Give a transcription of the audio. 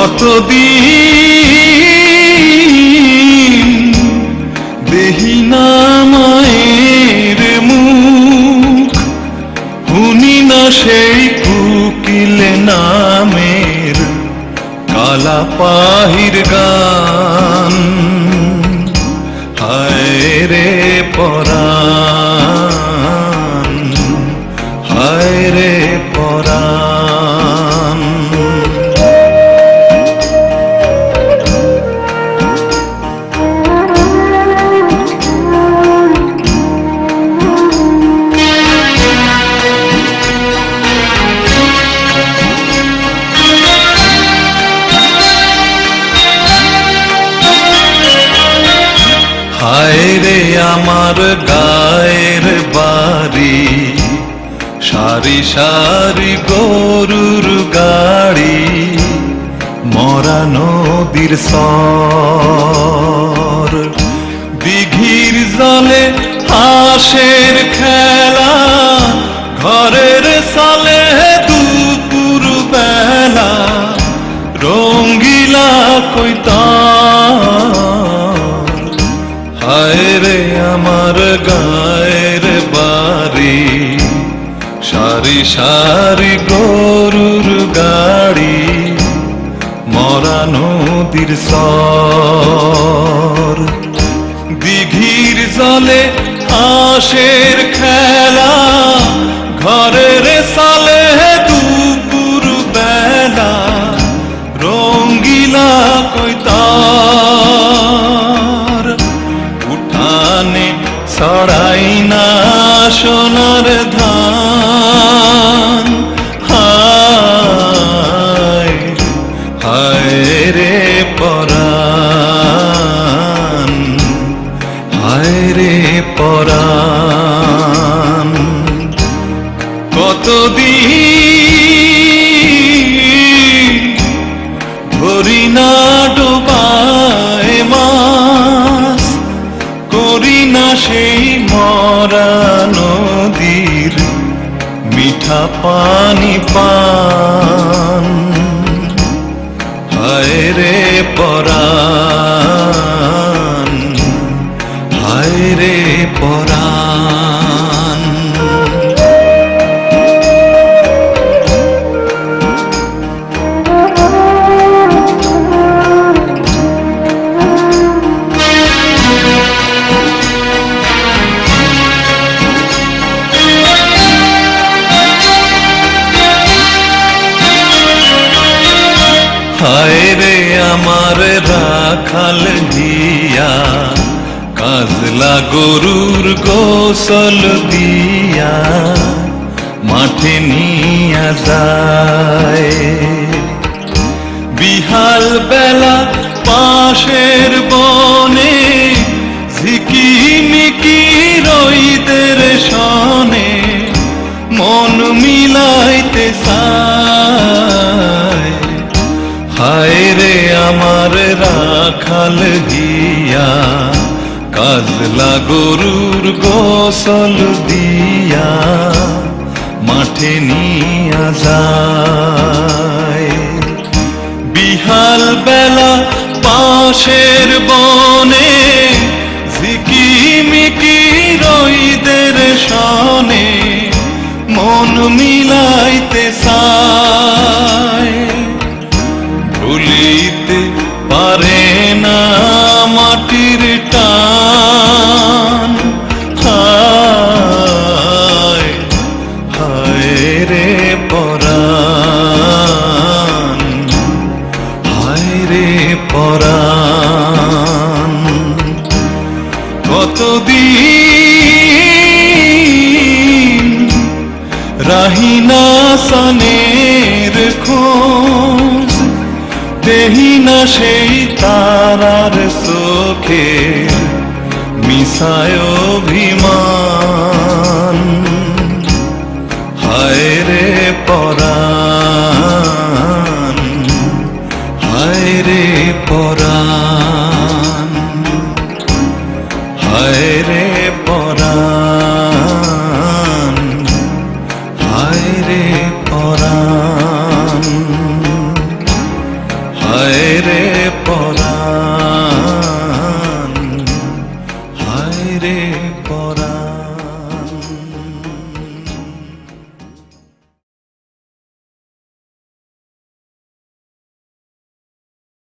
কতদিন দেহি না মায়ের মুখ, শুনি না সেই কুকিল নামের কালা পাহির গান। হায় রে পরাণ আমার গায়ের বাড়ি। সারি সারি গরুর গাড়ি, মরা নদীর সর দিঘির জলে হাঁসের খেলা, ঘরের সালে দুপুর বেলা রঙ্গিলা কইতার সারি গরুর গাড়ি, মরা নদীর সর দিঘির জলে হাঁসের খেলা, ঘরের সালে দুপুর বেলা, রঙ্গিলা কইতার উঠানে ছড়াই না সোনার পরাণ। কতদিন ধরি না ডোবায় মাস করি না সেই মরা নদীর মিঠা পানি পান হায় রে আমার রাখাল দিয়া কাজলা গরুর গোসল দিয়া মাঠে নিয়া যায়। বিহাল বেলা পাশের বনে ঝিকিমিকি আমার রাখাল হিয়া কাজলা গরুর গোসল দিয়া, মাঠে নিয়া যায়। বিহাল বেলা পাশের বনে, ঝিকিমিকি রইদের সনে, মন মিলাইতে চায়। কতদিন রাহিনা সনের খোঁজ দেহি না সেই তারার চোখে মিশায় অভিমান। হায় রে পরাণ হায় রে পরাণ হায় রে পরাণ হায় রে পরাণ।